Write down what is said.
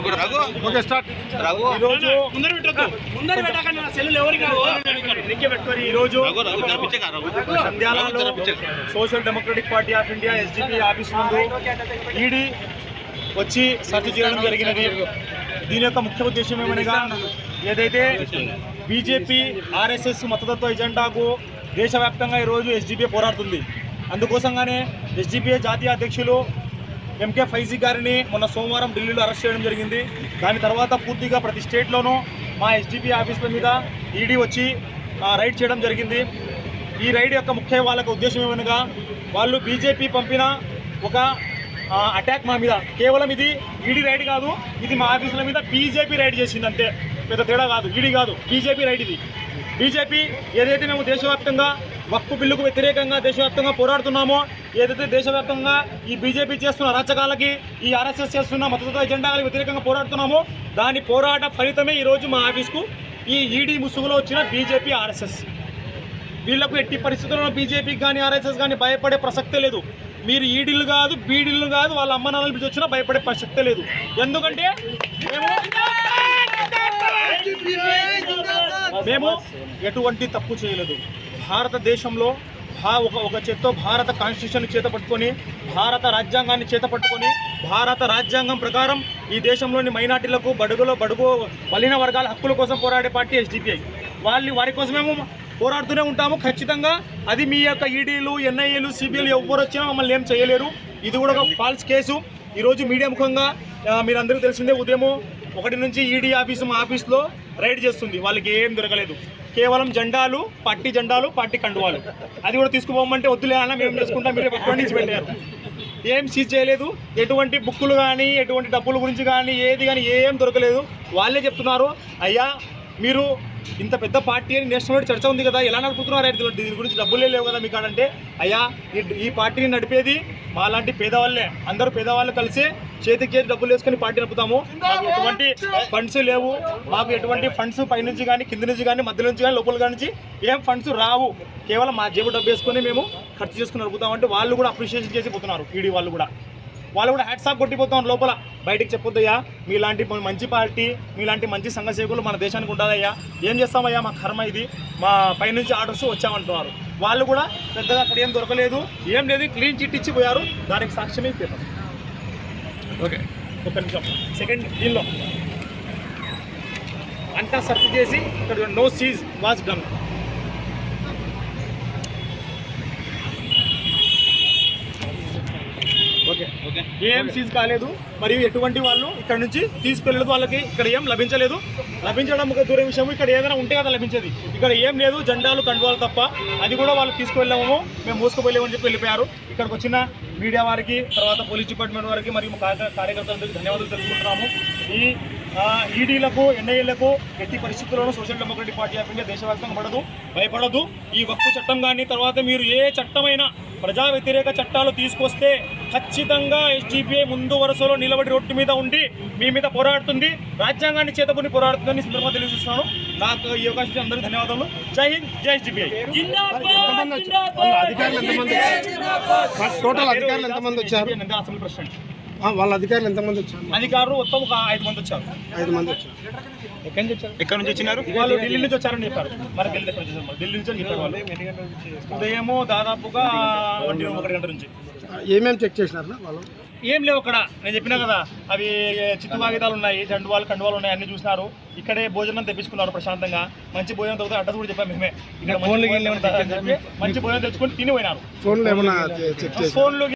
Okay start. ఈరోజు ముందర పెట్టకండి నా సెల్లు ఎవరికి ఈరోజు సంధ్యాలలో social democratic party of India SDP office ముందు ఈడీ వచ్చి సర్చ్ చేయడం జరిగినది. దీని యొక్క ముఖ్య ఉద్దేశం ఏమనగా ఏదైతే బీజేపీ ఆర్ఎస్ఎస్ మతతత్వ ఎజెండాకు దేశవ్యాప్తంగా ఈరోజు ఎస్డిపిఐ పోరాడుతుంది. అందుకోసంగానే ఎస్డిపిఐ జాతీయ అధ్యక్షులు ఎంకే ఫైజీ గారిని మొన్న సోమవారం ఢిల్లీలో అరెస్ట్ చేయడం జరిగింది. దాని తర్వాత పూర్తిగా ప్రతి స్టేట్లోనూ మా ఎస్డిపి ఆఫీసుల మీద ఈడీ వచ్చి రైడ్ చేయడం జరిగింది. ఈ రైడ్ యొక్క ముఖ్య వాళ్ళకు ఉద్దేశం ఏమనగా వాళ్ళు బీజేపీ పంపిన ఒక అటాక్ మా మీద. కేవలం ఇది ఈడీ రైడ్ కాదు ఇది మా ఆఫీసుల మీద బీజేపీ రైడ్ చేసింది అంతే. పెద్ద తేడా కాదు ఈడీ కాదు బీజేపీ రైడ్ ఇది. బీజేపీ ఏదైతే మేము దేశవ్యాప్తంగా వక్ఫ్ బిల్లుకు వ్యతిరేకంగా దేశవ్యాప్తంగా పోరాడుతున్నామో ఏదైతే దేశవ్యాప్తంగా ఈ బీజేపీ చేస్తున్న అరాచకాలకి ఈ ఆర్ఎస్ఎస్ చేస్తున్న మతతత్వ ఎజెండాలకు వ్యతిరేకంగా పోరాడుతున్నామో దాని పోరాట ఫలితమే ఈరోజు మా ఆఫీస్కు ఈ ఈడీ ముసుగులో వచ్చిన బీజేపీ ఆర్ఎస్ఎస్. వీళ్ళకు ఎట్టి పరిస్థితుల్లో బీజేపీకి కానీ ఆర్ఎస్ఎస్ కానీ భయపడే ప్రసక్తే లేదు. మీరు ఈడీలు కాదు బీడీలు కాదు వాళ్ళ అమ్మ నాన్నలు పిలిచి వచ్చినా భయపడే ప్రసక్తే లేదు. ఎందుకంటే మేము ఎటువంటి తప్పు చేయలేదు. భారతదేశంలో భా ఒక ఒక చేత్తో భారత కాన్స్టిట్యూషన్ చేత పట్టుకొని భారత రాజ్యాంగాన్ని చేత పట్టుకొని భారత రాజ్యాంగం ప్రకారం ఈ దేశంలోని మైనార్టీలకు బడుగులో బడుగు బలిన వర్గాల హక్కుల కోసం పోరాడే పార్టీ ఎస్డిపిఐ వాళ్ళు వారి కోసమేమో పోరాడుతూనే ఉంటాము. ఖచ్చితంగా అది మీ యొక్క ఈడీలు ఎన్ఐఏలు సిబిఐలు ఎవరు వచ్చినా మమ్మల్ని ఏం చేయలేరు. ఇది కూడా ఒక ఫాల్స్ కేసు ఈరోజు మీడియా ముఖంగా మీరందరికీ తెలిసిందే ఉదయము ఒకటి నుంచి ఈడీ ఆఫీసు మా ఆఫీస్లో రైడ్ చేస్తుంది. వాళ్ళకి ఏం దొరకలేదు. కేవలం జెండాలు పార్టీ జెండాలు పార్టీ కండువాలు. అది కూడా తీసుకుపోమంటే వద్దులే అన్న మేము చేసుకుంటాం మీరు పట్టుకొని నుంచి వెళ్ళారు ఏం సీజ్ చేయలేదు. ఎటువంటి బుక్కులు కానీ ఎటువంటి డబ్బుల గురించి కానీ ఏది కానీ ఏం దొరకలేదు. వాళ్ళే చెప్తున్నారు అయ్యా మీరు ఇంత పెద్ద పార్టీ అని నేషనల్ చర్చ ఉంది కదా ఎలా నడుపుతున్నారు? అయితే దీని గురించి డబ్బులే లేవు కదా మీకు అంటే అయ్యా ఈ- ఈ పార్టీని నడిపేది మాలాంటి పేదవాళ్ళే. అందరూ పేదవాళ్ళు కలిసి చేతికి చేతి డబ్బులు వేసుకొని పార్టీ నడుపుతాము. మాకు ఎటువంటి ఫండ్స్ లేవు. మాకు ఎటువంటి ఫండ్స్ పైనుంచి కానీ కింద నుంచి కానీ మధ్య నుంచి కానీ లోపల నుంచి ఏం ఫండ్స్ రావు. కేవలం మా జేబు డబ్బు వేసుకొని మేము ఖర్చు చేసుకుని నడుపుతామంటే వాళ్ళు కూడా అప్రిషియేషన్ చేసి పోతున్నారు. ఈడీ వాళ్ళు కూడా. వాళ్ళు కూడా హ్యాట్స్ ఆఫ్ కొట్టిపోతాం లోపల. బయటికి చెప్పొద్దయ్యా మీలాంటి మంచి పార్టీ మీలాంటి మంచి సంఘ సేవకులు మన దేశానికి ఉండాలయ్యా. ఏం చేస్తామయ్యా మా కర్మ ఇది. మా పైనుంచి ఆర్డర్స్ వచ్చామంటున్నారు. వాళ్ళు కూడా పెద్దగా అక్కడ ఏం దొరకలేదు. ఏం లేదు క్లీన్ చిట్ ఇచ్చి పోయారు. దానికి సాక్ష్యమే పేపర్? ఓకే. ఒక నిమిషం. సెకండ్ దీనిలో. అంతా సెర్చ్ చేసి ఇక్కడ no seize was done okay okay ఏం సీజ్ కాలేదు. మరియు ఎటువంటి వాళ్ళు ఇక్కడ నుంచి తీసుకెళ్ళలేదు వాళ్ళకి ఇక్కడ ఏం లభించలేదు. లభించడం ఒక దూరం విషయం ఇక్కడ ఏదైనా ఉంటే కదా లభించేది. ఇక్కడ ఏం లేదు జెండాలు కండువాలు తప్ప. అది కూడా వాళ్ళు తీసుకువెళ్ళాము. మేము మోసుకుపోలేమని చెప్పి వెళ్ళిపోయారు. ఇక్కడికి వచ్చిన మీడియా వారికి తర్వాత పోలీస్ డిపార్ట్మెంట్ వారికి మరియు కార్యకర్తలందరికీ ధన్యవాదాలు తెలుసుకుంటున్నాము ఈ ఈడీలకు ఎన్ఐఏలకు ఎట్టి పరిస్థితుల్లోనూ social democratic party of India దేశవ్యాప్తంగా పడదు భయపడదు. ఈ వక్ఫ్ చట్టం కానీ తర్వాత మీరు ఏ చట్టమైనా ప్రజా వ్యతిరేక చట్టాలు తీసుకొస్తే ఖచ్చితంగా ఎస్డిపిఐ ముందు వరుసలో నిలబడి రోడ్డు మీద ఉండి మీ మీద పోరాడుతుంది. రాజ్యాంగాన్ని చేతబుని పోరాడుతుందని సందర్భంగా తెలియజేస్తున్నాను. నాకు ఈ అవకాశం అందరికీ ధన్యవాదాలు జై హింద్ జై ఎస్డిపిఐ అధికారులు ఎంతమంది టోటల్ అధికారులు ఎంతమంది వచ్చారు? అసెంబ్లీ ప్రెసిడెంట్ ఆ, వాళ్ళ అధికారులు ఎంతమంది వచ్చారు? అధికారులు మొత్తం ఒక ఐదు మంది వచ్చారు. ఐదు మంది వచ్చారు. ఎక్కడి నుంచి వచ్చారు? ఎక్కడి నుంచి వచ్చినారు? వాళ్ళు ఢిల్లీ నుంచి వచ్చారని చెప్పారు. మరి ఢిల్లీ. ఢిల్లీ నుంచి అని చెప్పారు వాళ్ళు. ఉదయము దాదాపుగా ఒంటి ఒకటి గంట నుంచి. ఏమేమి చెక్ చేసినారు వాళ్ళు? ఏం లేవు అక్కడ. నేను చెప్పినా కదా అవి చిత్తు కాగితాలు ఉన్నాయి జండువాలు కండువాలు ఉన్నాయి అన్ని చూసినారు. ఇక్కడే భోజనం తెప్పించుకున్నారు ప్రశాంతంగా. మంచి భోజనం దొరికితే అడ్రస్ కూడా చెప్పాము మేమే. ఇక్కడ మంచి భోజనం దొరుకుతుందని చెప్పి మంచి భోజనం తెచ్చుకొని తిని పోయినారు. ఫోన్లు